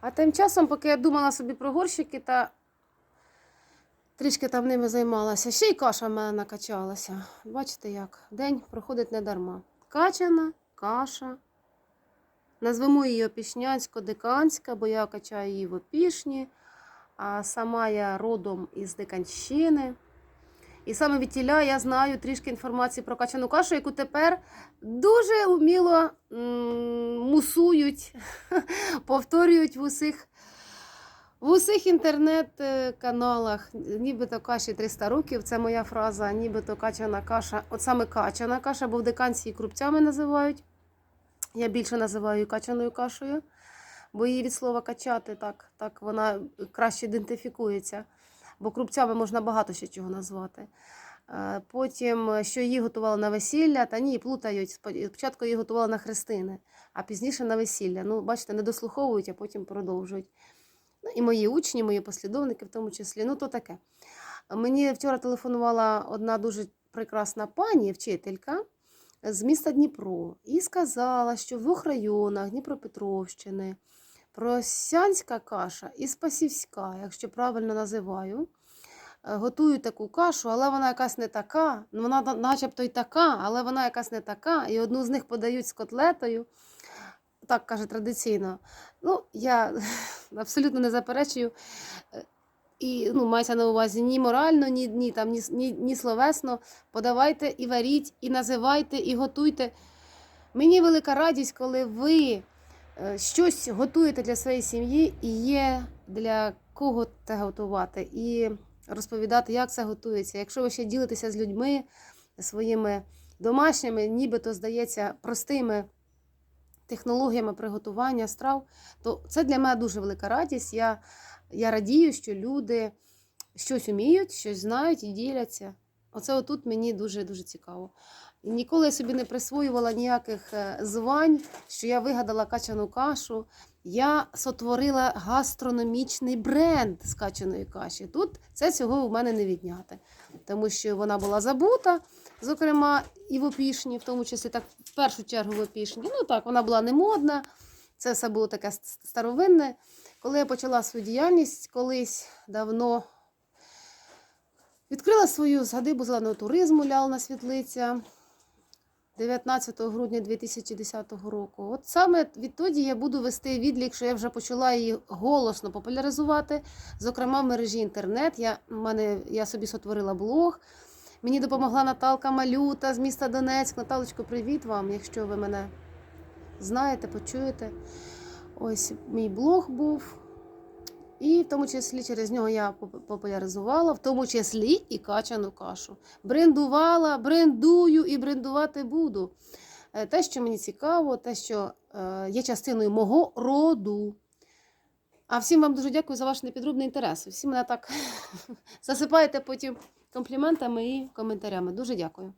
А тим часом, поки я думала собі про горщики та трішки там ними займалася, ще й каша в мене накачалася. Бачите як? День проходить не дарма. Качана каша. Назвемо її опішнянсько-диканська, бо я качаю її в опішні, а сама я родом із Диканщини. І саме від тіля я знаю трішки інформації про качану кашу, яку тепер дуже уміло мусують, повторюють в усіх, в усіх інтернет-каналах. Нібито каші 300 років, це моя фраза, нібито качана каша. От саме качана каша, бо в диканції крупцями називають. Я більше називаю її качаною кашею, бо її від слова качати так, так вона краще ідентифікується. Бо крупцями можна багато ще чого назвати. Е, Потім, що її готували на весілля, та ні, плутають. Спочатку її готували на хрестини, а пізніше на весілля. Ну, бачите, не дослуховують, а потім продовжують. Ну, і мої учні, мої послідовники в тому числі. Ну, то таке. Мені вчора телефонувала одна дуже прекрасна пані, вчителька з міста Дніпро, і сказала, що в двох районах Дніпропетровщини просянська каша і спасівська, якщо правильно називаю, е, готують таку кашу, але вона якась не така. Ну, Вона начебто й така, але вона якась не така. І одну з них подають з котлетою. Так каже традиційно. Ну, я абсолютно не заперечую. Е, І ну, мається на увазі ні морально, ні, ні, там, ні, ні, ні словесно. Подавайте і варіть, і називайте, і готуйте. Мені велика радість, коли ви щось готуєте для своєї сім'ї і є для кого це готувати, і розповідати, як це готується. Якщо ви ще ділитеся з людьми своїми домашніми, нібито здається простими технологіями приготування страв, то це для мене дуже велика радість. Я, я радію, що люди щось вміють, щось знають і діляться. Оце отут мені дуже дуже цікаво. Ніколи я собі не присвоювала ніяких е, звань, що я вигадала качану кашу. Я сотворила гастрономічний бренд з качаної каші. Тут це цього у мене не відняти, тому що вона була забута, зокрема, і в опішні, в тому числі так в першу чергу в опішні. Ну так, вона була не модна, це все було таке старовинне. Коли я почала свою діяльність колись давно відкрила свою садибу зеленого туризму Лялна Світлиця 19 грудня 2010 року. От саме відтоді я буду вести відлік, що я вже почала її голосно популяризувати, зокрема в мережі інтернет. Я, мене, я собі сотворила блог. Мені допомогла Наталка Малюта з міста Донецьк. Наталочко, привіт вам, якщо ви мене знаєте, почуєте. Ось мій блог був. І в тому числі через нього я популяризувала, в тому числі і качану кашу. Брендувала, брендую і брендувати буду. Е, Те, що мені цікаво, те, що е, є частиною мого роду. А всім вам дуже дякую за ваш непідробний інтерес. Всі мене так засипаєте потім компліментами і коментарями. Дуже дякую.